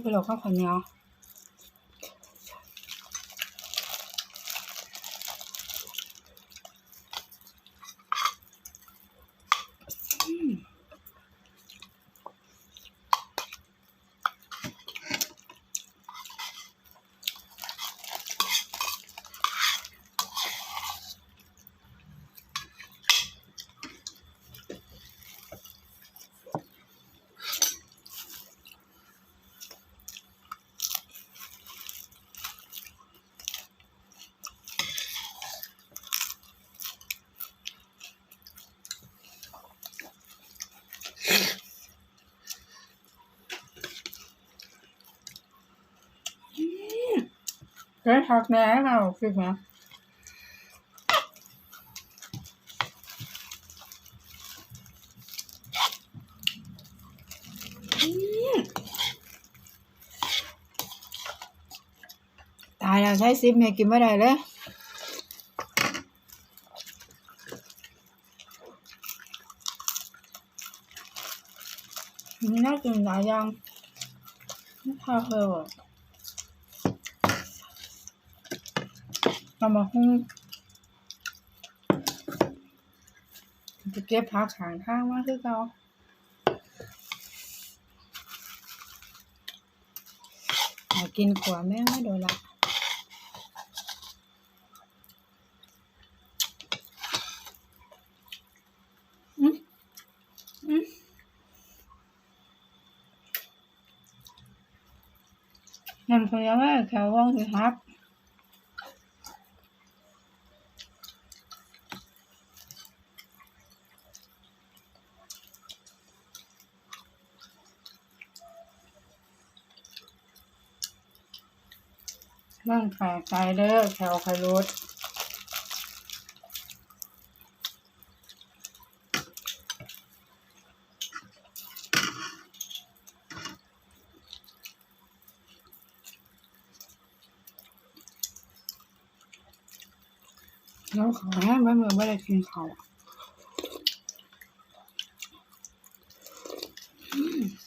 ไปหลอกข้าวเหนียวอืม เฮ้ยทักแน่เราคือไหมอืมตายแล้วใช้ซิปเนี่ยกินไม่ได้เลยน่ากินหลายอย่างไม่พาเพอ เรามาหุ้งจะเก็บผักขางข้างมากคือเขาหากินขวาแม่ไม่โดนละอืมอืมยังเคยเอาไว้แถวว่องสิครับ นั่งขายไกลเด้อแถวไครุดแล้วขอให้แม่เมือไม่ได้กินเขาอืม